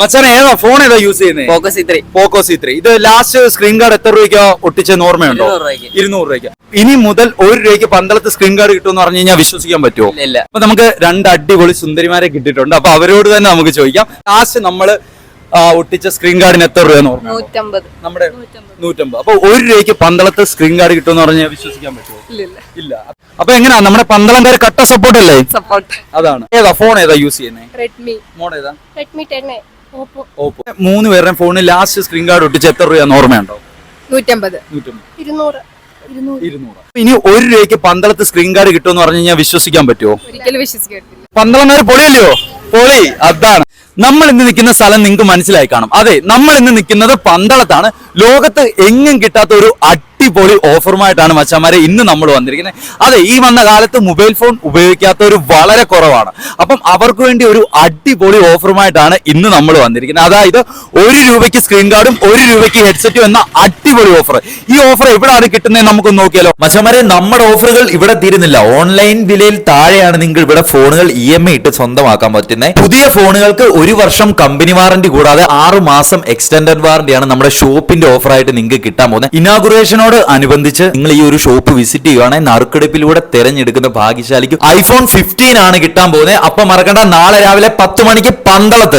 മച്ചാനെ ഏതാ ഫോൺ ഏതാ യൂസ് ചെയ്യുന്നത് Poco C three Poco C three ഇത് ലാസ്റ്റ് സ്ക്രീൻ ഗാർഡ് എത്ര രൂപയ്ക്ക് ഒട്ടിച്ചെന്ന് ഓർമ്മയുണ്ടോ? ഇരുന്നൂറ് രൂപയ്ക്ക്. രൂപയ്ക്ക്. ഇനി മുതൽ ഒരു രൂപയ്ക്ക് പന്തളത്ത് സ്ക്രീൻ ഗാർഡ് കിട്ടുമെന്ന് പറഞ്ഞു കഴിഞ്ഞാൽ വിശ്വസിക്കാൻ പറ്റുമോ? ഇല്ല ഇല്ല. അപ്പൊ നമുക്ക് രണ്ട് അടിപൊളി സുന്ദരിമാരെ കിട്ടിയിട്ടുണ്ട്. അപ്പൊ അവരോട് തന്നെ നമുക്ക് ചോദിക്കാം. ലാസ്റ്റ് നമ്മൾ ഒട്ടിച്ച സ്ക്രീൻ ഗാർഡിന് എത്ര രൂപ നമ്മുടെ നൂറ്റമ്പത്. അപ്പൊ ഒരു രൂപയ്ക്ക് പന്തളത്ത് സ്ക്രീൻ ഗാർഡ് കിട്ടുമെന്ന് പറഞ്ഞാൽ വിശ്വസിക്കാൻ പറ്റുമോ? ഇല്ല അപ്പൊ എങ്ങനെയാ നമ്മുടെ പന്തളംകാർ കട്ട സപ്പോർട്ട് അല്ലേ? സപ്പോർട്ട് അതാണ്. ഏതാ ഫോൺ ഏതാ യൂസ് ചെയ്യുന്നത് റെഡ്മി മോഡൽ ഏതാ റെഡ്മി ടെൻ ഓപ്പോ. മൂന്ന് പേരുടെയും ഫോണിൽ ലാസ്റ്റ് സ്ക്രീൻ കാർഡ് ഒട്ടിച്ച് എത്ര രൂപ ഓർമ്മയുണ്ടോ? നൂറ്റമ്പത്. ഇരുന്നൂറ്. ഇനി ഒരു രൂപയ്ക്ക് പന്തളത്ത് സ്ക്രീൻ കാർഡ് കിട്ടുമെന്ന് പറഞ്ഞു കഴിഞ്ഞാൽ വിശ്വസിക്കാൻ പറ്റുമോ? ഒരിക്കലും പൊളിയല്ലോ പൊളി. അതാണ്. നമ്മൾ ഇന്ന് നിൽക്കുന്ന സ്ഥലം നിങ്ങൾക്ക് മനസ്സിലായി കാണും. അതെ നമ്മൾ ഇന്ന് നിൽക്കുന്നത് പന്തളത്താണ്. ലോകത്ത് എങ്ങും കിട്ടാത്ത ഒരു അടിപൊളി ഓഫറുമായിട്ടാണ് മച്ചന്മാരെ ഇന്ന് നമ്മൾ വന്നിരിക്കുന്നത്. അതെ ഈ വന്ന കാലത്ത് മൊബൈൽ ഫോൺ ഉപയോഗിക്കാത്തവർ വളരെ കുറവാണ്. അപ്പം അവർക്ക് വേണ്ടി ഒരു അടിപൊളി ഓഫറുമായിട്ടാണ് ഇന്ന് നമ്മൾ വന്നിരിക്കുന്നത്. അതായത് ഒരു രൂപയ്ക്ക് സ്ക്രീൻ ഗാർഡും ഒരു രൂപയ്ക്ക് ഹെഡ്സെറ്റും എന്ന അടിപൊളി ഓഫർ ഈ ഓഫർ എവിടെയാണ് കിട്ടുന്നത് നമുക്ക് നോക്കിയാലോ. മച്ചാമാരെ നമ്മുടെ ഓഫറുകൾ ഇവിടെ തീരുന്നില്ല. ഓൺലൈൻ വിലയിൽ താഴെയാണ് നിങ്ങൾ ഇവിടെ ഫോണുകൾ ഇ എം ഐ ഇട്ട് സ്വന്തമാക്കാൻ പറ്റുന്നത് പുതിയ ഫോണുകൾക്ക് ഒരു വർഷം കമ്പനി വാറന്റി കൂടാതെ ആറ് മാസം എക്സ്റ്റൻഡഡ് വാറന്റിയാണ് നമ്മുടെ ഷോപ്പിന്റെ ഓഫറായിട്ട് നിങ്ങൾക്ക് കിട്ടാൻ പോകുന്നത്. ഇനാഗുറേഷനോട് അനുബന്ധിച്ച് നിങ്ങൾ ഈ ഒരു ഷോപ്പ് വിസിറ്റ് ചെയ്യുകയാണെങ്കിൽ നറുക്കെടുപ്പിലൂടെ തെരഞ്ഞെടുക്കുന്ന ഭാഗ്യശാലിക്ക് ഐഫോൺ ഫിഫ്റ്റീൻ ആണ് കിട്ടാൻ പോകുന്നത് അപ്പൊ മറക്കണ്ട നാളെ രാവിലെ പത്ത് മണിക്ക് പന്തളത്ത്.